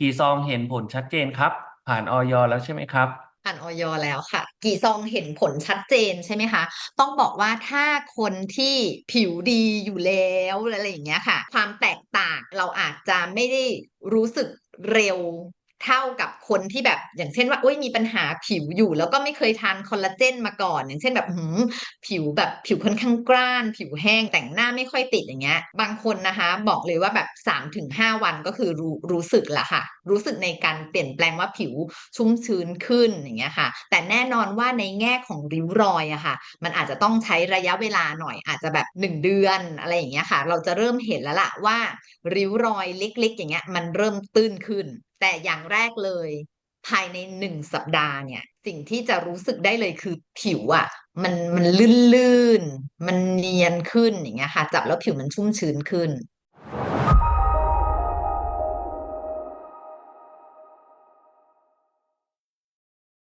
กี่ซองเห็นผลชัดเจนครับ ผ่านออยแล้วใช่ไหมครับผ่านออยแล้วค่ะ กี่ซองเห็นผลชัดเจนใช่ไหมคะ ต้องบอกว่าถ้าคนที่ผิวดีอยู่แล้วอะไรอย่างเงี้ยค่ะ ความแตกต่างเราอาจจะไม่ได้รู้สึกเร็ว เท่ากับคนที่แบบอย่างเช่นว่าอุ้ยมีปัญหาผิวอยู่ แล้วก็ไม่เคยทานคอลลาเจนมาก่อน อย่างเช่นแบบหืมผิวแบบผิวค่อนข้างกร้าน ผิวแห้งแต่งหน้าไม่ค่อยติดอย่างเงี้ย บางคนนะคะ บอกเลยว่าแบบสามถึงห้าวันก็คือรู้รู้สึกละค่ะ รู้สึกในการเปลี่ยนแปลงว่าผิวชุ่มชื้นขึ้นอย่างเงี้ยค่ะ แต่แน่นอนว่าในแง่ของริ้วรอยอะค่ะ มันอาจจะต้องใช้ระยะเวลาหน่อยอาจจะแบบหนึ่งเดือนอะไรอย่างเงี้ยค่ะ เราจะเริ่มเห็นแล้วล่ะว่าริ้วรอยเล็ก ๆ อย่างเงี้ยมันเริ่มตื้นขึ้น แต่อย่างแรกเลย ภายในหนึ่งสัปดาห์เนี่ย สิ่งที่จะรู้สึกได้เลยคือผิวอะมันมันลื่นลื่นมันเนียนขึ้นอย่างเงี้ยค่ะ จับแล้วผิวมันชุ่มชื้นขึ้น